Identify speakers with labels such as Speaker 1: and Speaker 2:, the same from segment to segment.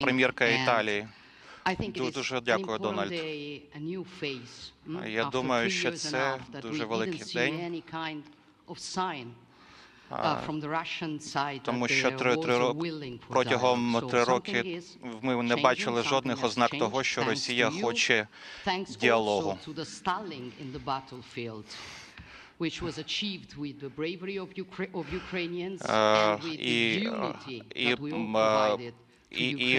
Speaker 1: прем'єрка Італії. Дуже дякую, Дональд. Я думаю, що це дуже великий день. Тому що три три роки протягом три роки ми не бачили жодних ознак того, що Росія хоче діалогу.
Speaker 2: Which was achieved with the bravery of, Ukra- of Ukrainians
Speaker 1: uh,
Speaker 2: and with the unity
Speaker 1: uh,
Speaker 2: that we provided.
Speaker 1: І і
Speaker 2: і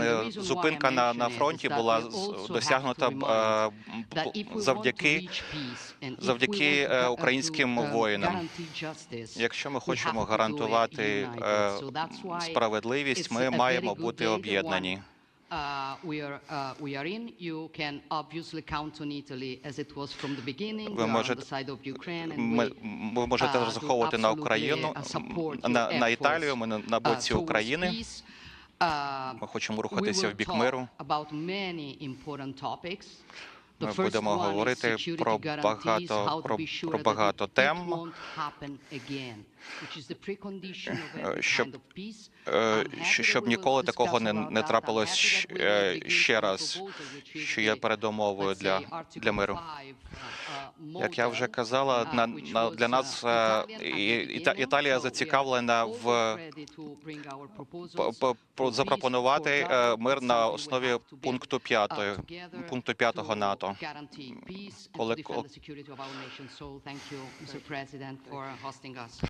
Speaker 1: е, зупинка на на фронті була досягнута е, завдяки завдяки е, українським воїнам. Якщо ми хочемо гарантувати справедливість, ми маємо бути об'єднані. Ви можете ми, ви можете розраховувати на Україну на на Італію. Ми на боці України. Ми хочемо рухатися в бік миру. Ми будемо говорити про багато про, про багато тем,
Speaker 2: е,
Speaker 1: щоб е, щоб ніколи такого не не трапилось ще раз, що є передумовою для для миру. Як я вже казала, на, на для нас е, і, Іта, Італія зацікавлена в запропонувати мир на основі пункту 5, пункту 5 НАТО.
Speaker 2: Guarantee peace and defend the security of our nation. So thank you, Mr. President, for hosting us.